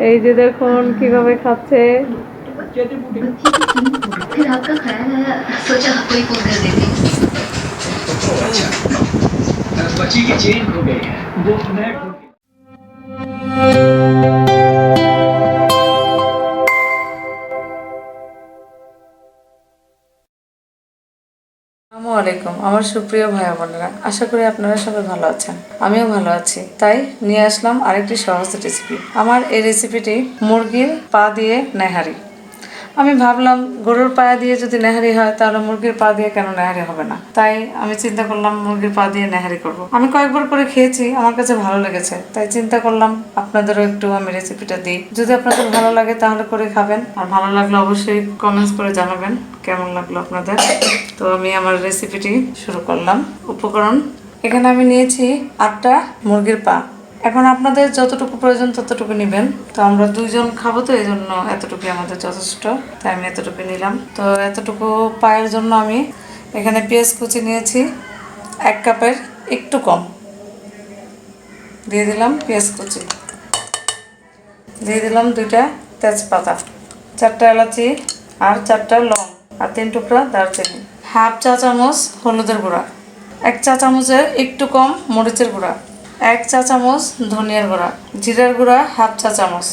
এই যে দেখুন কিভাবে খাচ্ছে চেটে পুটে फिर आपका ख्याल आया सोचा आपको ही फोन कर देती हूँ ओह अच्छा बच्ची की चेन खो गई है वो मैं আসসালামু আলাইকুম আমার সুপ্রিয় ভাই বোনেরা, আশা করি আপনারা সবাই ভালো আছেন। আমিও ভালো আছি। তাই নিয়ে আসলাম আরেকটি সহজ রেসিপি আমার এই রেসিপিটি মুরগির পা দিয়ে নেহারি। আমি ভাবলাম, গরুর পায়া দিয়ে যদি নেহারি হয়, তাহলে মুরগির পা দিয়ে কেন নেহারি হবে না? তাই আমি চিন্তা করলাম, মুরগির পা দিয়ে নেহারি করব। আমি কয়েকবার করে খেয়েছি, আমার কাছে ভালো লেগেছে। তাই চিন্তা করলাম, আপনাদেরও একটু আমি রেসিপিটা দিই। যদি আপনাদের ভালো লাগে, তাহলে করে খাবেন। আর ভালো লাগলে অবশ্যই কমেন্টস করে জানাবেন, কেমন লাগল আপনাদের? তো আমি আমার রেসিপিটি শুরু করলাম। উপকরণ, এখানে আমি নিয়েছি আটটা মুরগির পা। এখন আপনাদের যতটুকু প্রয়োজন ততটুকু নেবেন। তো আমরা দুইজন খাব তো এই জন্য এতটুকু আমাদের যথেষ্ট। তাই আমি এতটুকু নিলাম। তো এতটুকু পায়ের জন্য আমি এখানে পেঁয়াজ কুচি নিয়েছি, এক কাপের একটু কম। দিয়ে দিলাম পেঁয়াজ কুচি। দিয়ে দিলাম দুইটা তেজপাতা, চারটা এলাচি আর চারটা লং আর তিন টুকরা দারচিনি। হাফ চা চামচ হলুদের গুঁড়া, এক চা চামচের একটু কম মরিচের গুঁড়া। এক চা চামচ ধনিয়ার গুঁড়া, জিরার গুঁড়া, হাফ চা চামচ।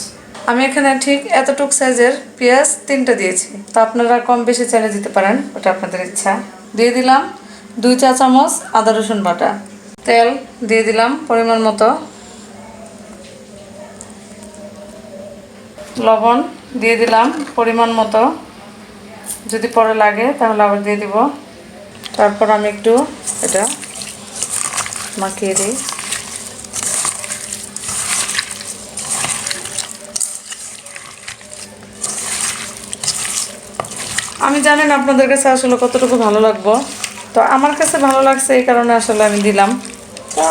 আমি এখানে ঠিক এতটুক সাইজের পেঁয়াজ তিনটা দিয়েছি। তো আপনারা কম বেশি চাইলে দিতে পারেন, ওটা আপনাদের ইচ্ছা। দিয়ে দিলাম দুই চা চামচ আদা রসুন বাটা। তেল দিয়ে দিলাম পরিমাণ মতো। লবণ দিয়ে দিলাম পরিমাণ মতো। যদি পরে লাগে তাহলে আবার দিয়ে দিব। তারপর আমি একটু এটা মাখিয়ে দিই। আমি জানেন আপনাদের কাছে আসলে কতটুকু ভালো লাগবো। তো আমার কাছে ভালো লাগছে এই কারণে আসলে আমি দিলাম। তো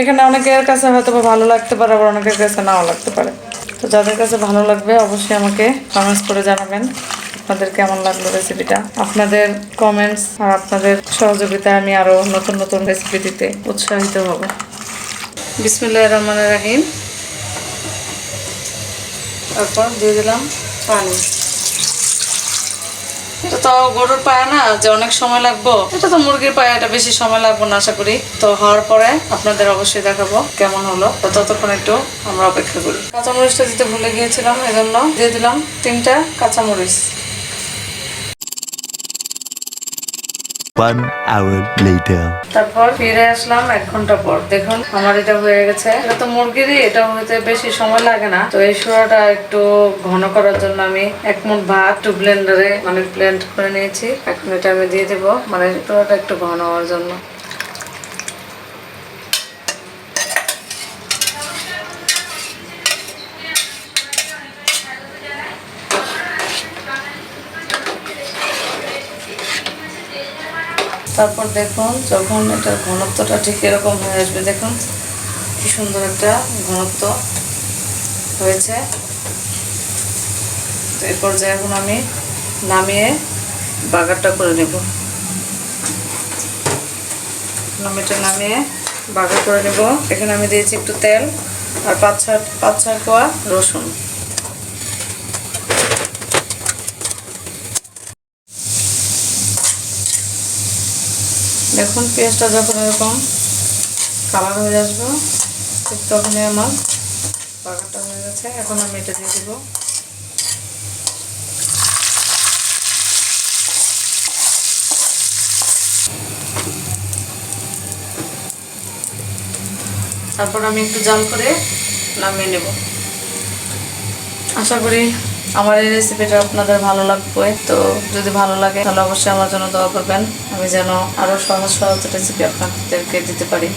এখানে অনেকের কাছে হয়তো ভালো লাগতে পারে, আবার অনেকের কাছে নাও লাগতে পারে। তো যাদের কাছে ভালো লাগবে অবশ্যই আমাকে কমেন্টস করে জানাবেন। আপনাদের কেমন লাগল রেসিপিটা আপনাদের কমেন্টস আর আপনাদের সহযোগিতায় আমি আরও নতুন নতুন রেসিপি দিতে উৎসাহিত হব। বিসমুল্লাহ রহমান রাহিম। তারপর দিয়ে দিলাম পানি। এটা তো গরুর পায়া না, যে অনেক সময় লাগবো। এটা তো মুরগির পায়া এটা বেশি সময় লাগবো না, আশা করি। তো হওয়ার পরে আপনাদের অবশ্যই দেখাবো কেমন হলো। তো ততক্ষণ একটু আমরা অপেক্ষা করি। কাঁচামরিচটা দিতে ভুলে গিয়েছিলাম, এজন্য দিয়ে দিলাম তিনটা কাঁচামরিচ। তারপর ফিরে আসলাম এক ঘণ্টা পর। দেখুন, আমার এটা হয়ে গেছে। এটা তো মুরগিরই, এটা হতে বেশি সময় লাগে না। তো এই সুরাটা একটু ঘন করার জন্য আমি এক মুঠ ভাত একটু ব্লেন্ডারে মানে ব্লেন্ড করে নিয়েছি। এখন এটা আমি দিয়ে দেবো। মানে সুরাটা একটু ঘন হওয়ার জন্য। তারপর দেখুন যখন এটার ঘনত্বটা ঠিক এরকম হয়ে আসবে, দেখুন কি সুন্দর একটা ঘনত্ব হয়েছে। তো এই পর্যায়ে এখন আমি নামিয়ে বাগারটা করে নেব। আমি এটা নামিয়ে বাগার করে নেব। এখানে আমি দিয়েছি একটু তেল আর পাঁচ ছয় পাঁচ ছয় কোয়া রসুন। দেখুন, পেঁয়াজটা যখন এরকম কালার হয়ে আসবে, ঠিক তখনই আমার বাগারটা হয়ে গেছে। এখন আমি এটা দিয়ে দেবো। তারপর আমি একটু জাল করে নামিয়ে নেব। আশা করি আমার এই রেসিপিটা আপনাদের ভালো লাগবে, তো যদি ভালো লাগে তাহলে অবশ্যই আমার জন্য দোয়া করবেন। আমি যেন আরও সহজ সহজ রেসিপি আপনাদেরকে দিতে পারি।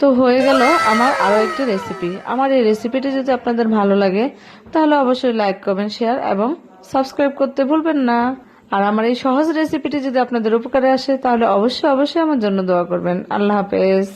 তো হয়ে গেল আমার আরও একটি রেসিপি আমার এই রেসিপিটি যদি আপনাদের ভালো লাগে, তাহলে অবশ্যই লাইক করবেন শেয়ার এবং সাবস্ক্রাইব করতে ভুলবেন না। আর আমার এই সহজ রেসিপিটি যদি আপনাদের উপকারে আসে, তাহলে অবশ্যই অবশ্যই আমার জন্য দোয়া করবেন। আল্লাহ হাফেজ।